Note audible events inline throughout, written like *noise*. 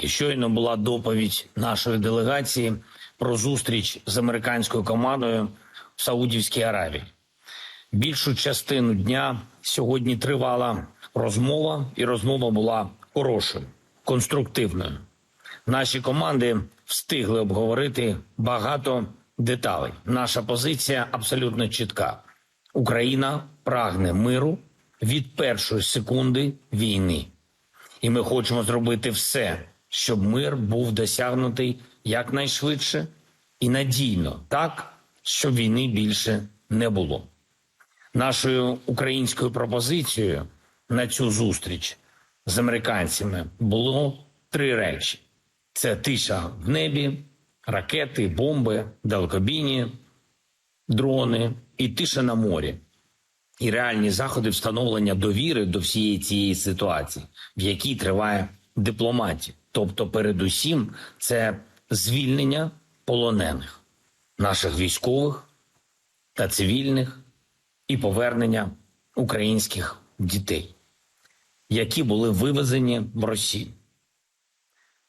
безпеки. Щойно була доповідь нашої делегації про зустріч з американською командою в Саудівській Аравії. Більшу частину дня сьогодні тривала розмова, і розмова була хорошою, конструктивною. Наші команди встигли обговорити багато деталей. Наша позиція абсолютно чітка. Україна прагне миру від першої секунди війни. І ми хочемо зробити все, щоб мир був досягнутий якнайшвидше і надійно, так, щоб війни більше не було. Нашою українською пропозицією на цю зустріч з американцями було три речі: це тиша в небі, ракети, бомби, далекобійні, дрони і тиша на морі. І реальні заходи встановлення довіри до всієї цієї ситуації, в якій триває дипломатія. Тобто, передусім, це звільнення полонених наших військових та цивільних і повернення українських дітей, які були вивезені в Росію.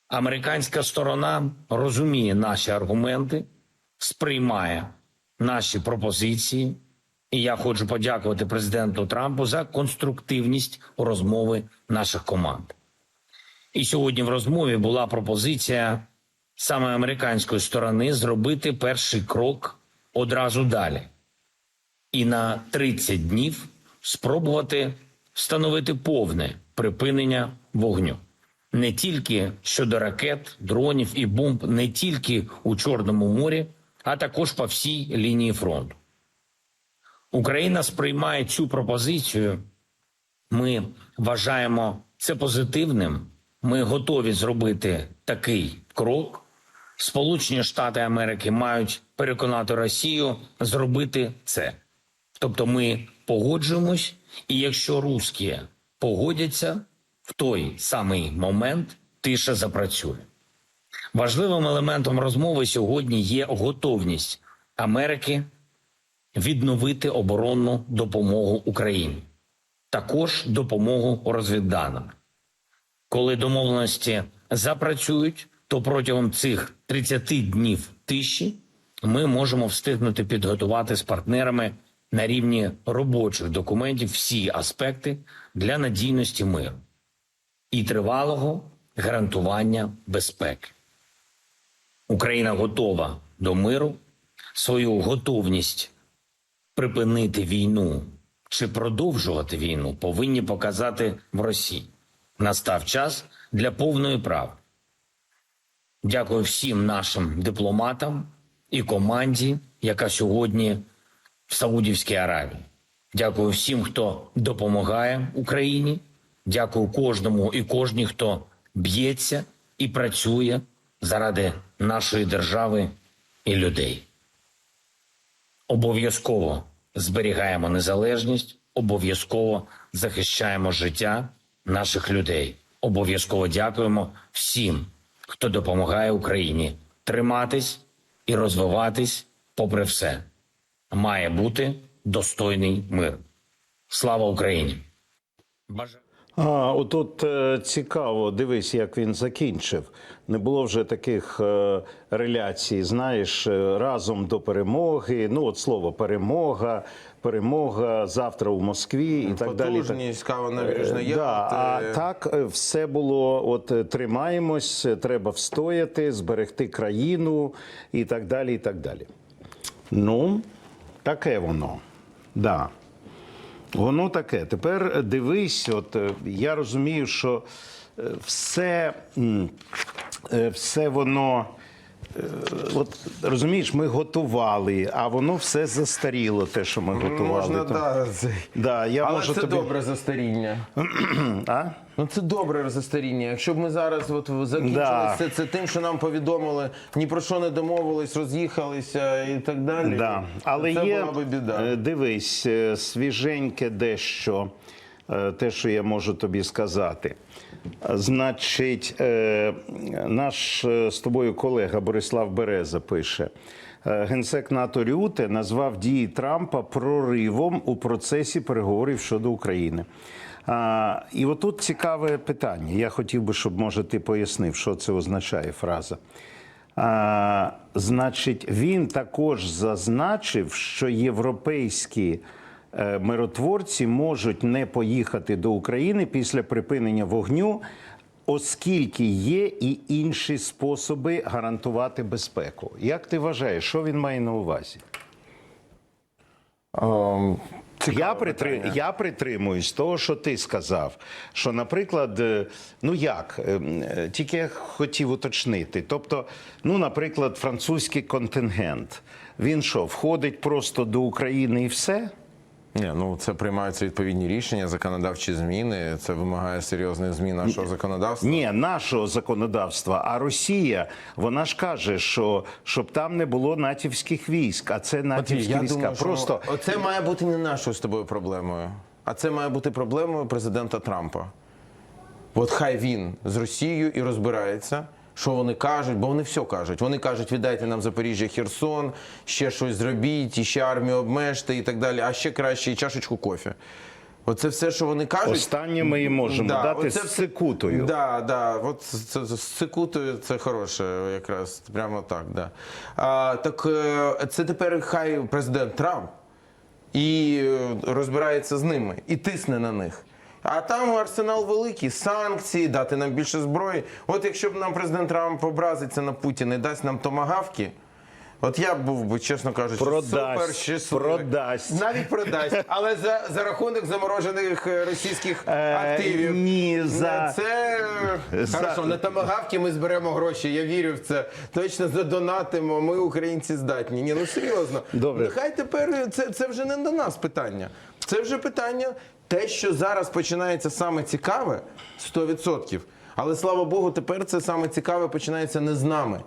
Американська сторона розуміє наші аргументи, сприймає наші пропозиції. І я хочу подякувати президенту Трампу за конструктивність розмови наших команд. І сьогодні в розмові була пропозиція саме американської сторони зробити перший крок одразу далі і на 30 днів спробувати встановити повне припинення вогню не тільки щодо ракет, дронів і бомб, не тільки у Чорному морі, а також по всій лінії фронту. Україна сприймає цю пропозицію. Ми вважаємо це позитивним. Ми готові зробити такий крок. Сполучені Штати Америки мають переконати Росію зробити це. Тобто ми погоджуємось, і якщо русські погодяться, в той самий момент тиша запрацює. Важливим елементом розмови сьогодні є готовність Америки відновити оборонну допомогу Україні, також допомогу розвідданим. Коли домовленості запрацюють, то протягом цих 30 днів тиші ми можемо встигнути підготувати з партнерами на рівні робочих документів всі аспекти для надійності миру і тривалого гарантування безпеки. Україна готова до миру, свою готовність припинити війну чи продовжувати війну повинні показати в Росії. Настав час для повної правди. Дякую всім нашим дипломатам і команді, яка сьогодні в Саудівській Аравії. Дякую всім, хто допомагає Україні. Дякую кожному і кожній, хто б'ється і працює заради нашої держави і людей. Обов'язково зберігаємо незалежність, обов'язково захищаємо життя наших людей. Обов'язково дякуємо всім, хто допомагає Україні триматись і розвиватись попри все. Має бути достойний мир. Слава Україні! Бажаю. А, отут е, цікаво, дивись, як він закінчив. Не було вже таких е, реляцій, знаєш, е, разом до перемоги. Ну, от слово перемога, перемога завтра в Москві і так далі. Потужність, кава набережна Е, Ялти. Да, а так все було: от тримаємось, треба встояти, зберегти країну і так далі. І так далі. Ну, таке воно. Да. Воно таке. Тепер дивись, от е, я розумію, що е, все, е, все воно. Е, От розумієш, ми готували, а воно все застаріло, те, що ми готували. Можна, Там. да, це- Да, я Але можу це тобі... добре застаріння. *clears throat* А? Ну це добре застаріння. Якщо б ми зараз от закінчили Да. все це тим, що нам повідомили, ні про що не домовились, роз'їхалися і так далі. Да. Але це є, була би біда. е, дивись, е, свіженьке дещо, те, що я можу тобі сказати. Значить, е, наш е, з тобою колега Борислав Береза пише. е, Генсек НАТО Рюте назвав дії Трампа проривом у процесі переговорів щодо України. А, і отут цікаве питання. Я хотів би, щоб може ти пояснив, що це означає фраза. А, значить, він також зазначив, що європейські е, миротворці можуть не поїхати до України після припинення вогню, оскільки є і інші способи гарантувати безпеку. Як ти вважаєш, що він має на увазі? Ем, Я, притри... я притримуюсь того, що ти сказав. Що, наприклад, е, ну як, е, е, тільки я хотів уточнити. Тобто, ну, наприклад, французький контингент. Він що, входить просто до України і все? Ні, ну це приймаються відповідні рішення, законодавчі зміни. Це вимагає серйозних змін нашого законодавства. Ні, нашого законодавства. А Росія, вона ж каже, що щоб там не було натівських військ, а це натівські війська. думаю, що Просто оце має бути не нашою з тобою проблемою, а це має бути проблемою президента Трампа. От хай він з Росією і розбирається, що вони кажуть, бо вони все кажуть. Вони кажуть, віддайте нам Запоріжжя, Херсон, ще щось зробіть, і ще армію обмежте і так далі, а ще краще і чашечку кофе. Оце все, що вони кажуть. останнє ми їм можемо дати оце з цикутою. Да, да, от це, це, з цикутою це хороше, якраз прямо так. Да. А, так е, це тепер хай президент Трамп і е, розбирається з ними і тисне на них. А там арсенал великий, санкції, дати нам більше зброї. От якщо б нам президент Трамп образиться на Путіна і дасть нам томагавки. От я був би, чесно кажучи, Продасть, супер щасливий. продасть. Навіть продасть. Але за, за рахунок заморожених е, російських Е, активів. ні, за- Це За- хорошо, на тамагавки ми зберемо гроші. Я вірю в це. Точно задонатимо. Ми, українці, здатні. Ні, ну серйозно. Добре. Нехай тепер це, це вже не до нас питання. Це вже питання. Те, що зараз починається саме цікаве, 100%. Але слава Богу, тепер це саме цікаве починається не з нами.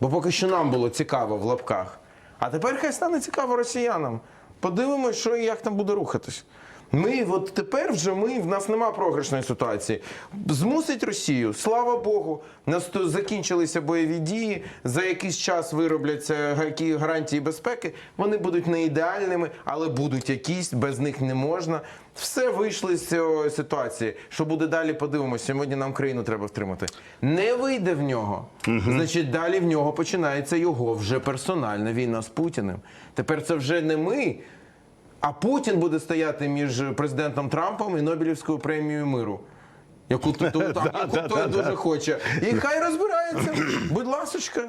Бо поки що нам було цікаво в лапках. А тепер хай стане цікаво росіянам. Подивимось, що і як там буде рухатись. Ми, от тепер вже ми, в нас нема програшної ситуації. Змусить Росію, слава Богу, нас закінчилися бойові дії. За якийсь час виробляться які гарантії безпеки. Вони будуть не ідеальними, але будуть якісь, без них не можна. Все вийшли з цієї ситуації. Що буде далі? Подивимося. Сьогодні нам країну треба втримати. Не вийде в нього. Значить, далі в нього починається його вже персональна війна з Путіним. Тепер це вже не ми. А Путін буде стояти між президентом Трампом і Нобелівською премією миру. Яку, *laughs* той дуже хоче. І хай розбирається. Будь ласочка,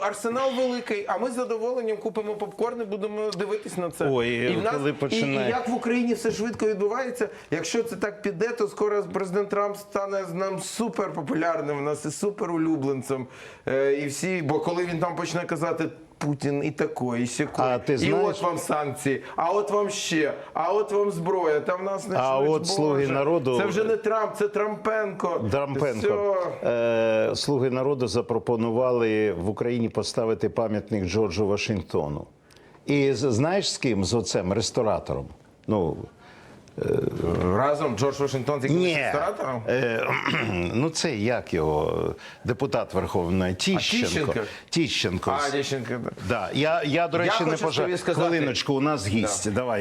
арсенал великий, а ми з задоволенням купимо попкорн і будемо дивитись на це. Ой, і, в нас, коли і, починає- і як в Україні все швидко відбувається. Якщо це так піде, то скоро президент Трамп стане з нам супер популярним, у нас і супер улюбленцем. Е, і всі, бо коли він там почне казати. Путін і такої, і сякої. А ти і знаєш- от вам санкції, а от вам ще, а от вам зброя. Там нас не А от Боже. «Слуги народу» Це вже не Трамп, це Трампенко. Дрампенко. Все. Е, Слуги народу запропонували в Україні поставити пам'ятник Джорджу Вашингтону. І знаєш з ким? З оцем ресторатором. Ну, Разом Джордж Вашингтон з якимось ресторатором? Е, ну це як його депутат Верховної Тіщенко. Тіщенко? Тіщенко. А, Тіщенко. Да. Я, я, до речі, Я не сказати- Хвилиночку, у нас гість. Давай.